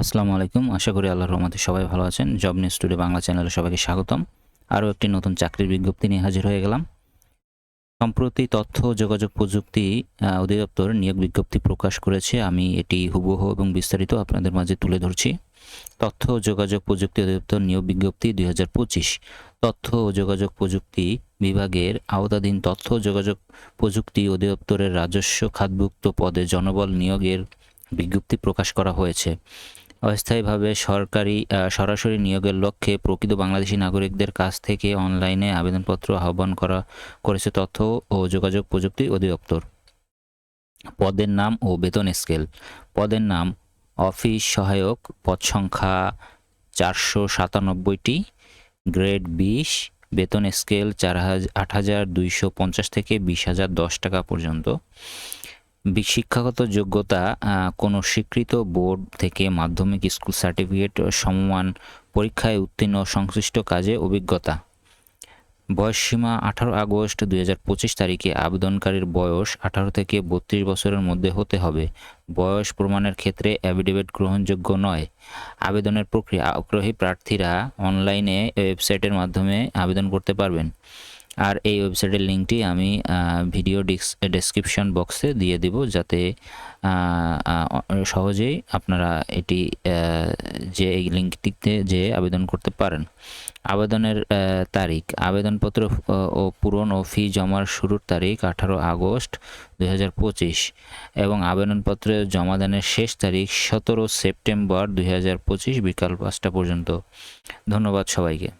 আসসালামু আলাইকুম। আশা করি আল্লাহর রহমতে সবাই ভালো আছেন। জব নিউজ টুডে বাংলা চ্যানেলে সবাইকে স্বাগতম। আরও একটি নতুন চাকরির বিজ্ঞপ্তি নিয়ে হাজির হয়ে গেলাম। সম্প্রতি তথ্য, যোগাযোগ প্রযুক্তি অধিদপ্তর নিয়োগ বিজ্ঞপ্তি প্রকাশ করেছে। আমি এটি হুবহু এবং বিস্তারিত আপনাদের মাঝে তুলে ধরছি। তথ্য যোগাযোগ প্রযুক্তি অধিদপ্তর নিয়োগ বিজ্ঞপ্তি দুই হাজার পঁচিশ। তথ্য ও যোগাযোগ প্রযুক্তি বিভাগের আওতাধীন তথ্য যোগাযোগ প্রযুক্তি অধিদপ্তরের রাজস্ব খাতভুক্ত পদে জনবল নিয়োগের বিজ্ঞপ্তি প্রকাশ করা হয়েছে। অস্থায়ীভাবে সরকারি সরাসরি নিয়োগের লক্ষ্যে প্রকৃত বাংলাদেশি নাগরিকদের কাছ থেকে অনলাইনে আবেদনপত্র আহ্বান করা করেছে তথ্য ও যোগাযোগ প্রযুক্তি অধিদপ্তর। পদের নাম ও বেতন স্কেল। পদের নাম অফিস সহায়ক, পদ সংখ্যা চারশো সাতানব্বইটি, গ্রেড বিশ, বেতন স্কেল চার হাজার আট হাজার দুইশো পঞ্চাশ থেকে বিশ হাজার দশ টাকা পর্যন্ত। শিক্ষাগত যোগ্যতা কোনো স্বীকৃত বোর্ড থেকে মাধ্যমিক স্কুল সার্টিফিকেট সমমান পরীক্ষায় উত্তীর্ণ সংশ্লিষ্ট কাজে অভিজ্ঞতা। বয়সসীমা আঠারো আগস্ট দুই হাজার পঁচিশ তারিখে আবেদনকারীর বয়স আঠারো থেকে বত্রিশ বছরের মধ্যে হতে হবে। বয়স প্রমাণের ক্ষেত্রে অ্যাফিডেভিট গ্রহণযোগ্য নয়। আবেদনের প্রক্রিয়া আগ্রহী প্রার্থীরা অনলাইনে ওয়েবসাইটের মাধ্যমে আবেদন করতে পারবেন। আর এই ওয়েবসাইটের লিঙ্কটি আমি ভিডিও ডিস ডেসক্রিপশন বক্সে দিয়ে দিব যাতে সহজেই আপনারা এটি যে এই লিঙ্কটিতে যে আবেদন করতে পারেন। আবেদনের তারিখ, আবেদনপত্র ও পূরণ ও ফি জমার শুরুর তারিখ আঠারো আগস্ট দু হাজার পঁচিশ এবং আবেদনপত্র জমা দানের শেষ তারিখ সতেরো সেপ্টেম্বর দু হাজার পঁচিশ বিকাল পাঁচটা পর্যন্ত। ধন্যবাদ সবাইকে।